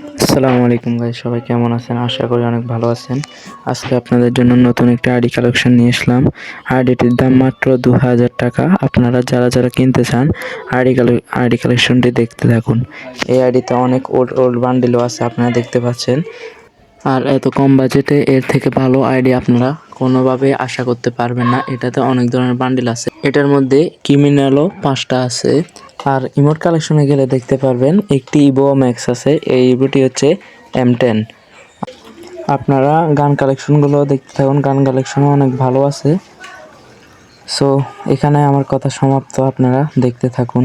আসসালামু আলাইকুম ভাই, সবাই কেমন আছেন? আশা করি অনেক ভালো আছেন। আজকে আপনাদের জন্য নতুন একটা আইডি কালেকশন নিয়ে আসলাম। আইডিটির দাম মাত্র দু হাজার টাকা। আপনারা যারা যারা কিনতে চান আইডি আইডি কালেকশনটি দেখতে থাকুন। এই আইডিতে অনেক ওল্ড ওল্ড বান্ডিলও আছে, আপনারা দেখতে পাচ্ছেন। আর এত কম বাজেটে এর থেকে ভালো আইডি আপনারা কোনোভাবে আশা করতে পারবেন না। এটাতে অনেক ধরনের বান্ডিল আছে। এটার মধ্যে ক্রিমিনালও পাঁচটা আছে। আর ইমোট কালেকশনে গেলে দেখতে পারবেন একটি ইবো ম্যাক্স আছে, এই ইবোটি হচ্ছে এম টেন আপনারা গান কালেকশনগুলো দেখতে থাকুন, গান কালেকশনও অনেক ভালো আছে। সো এখানে আমার কথা সমাপ্ত, আপনারা দেখতে থাকুন।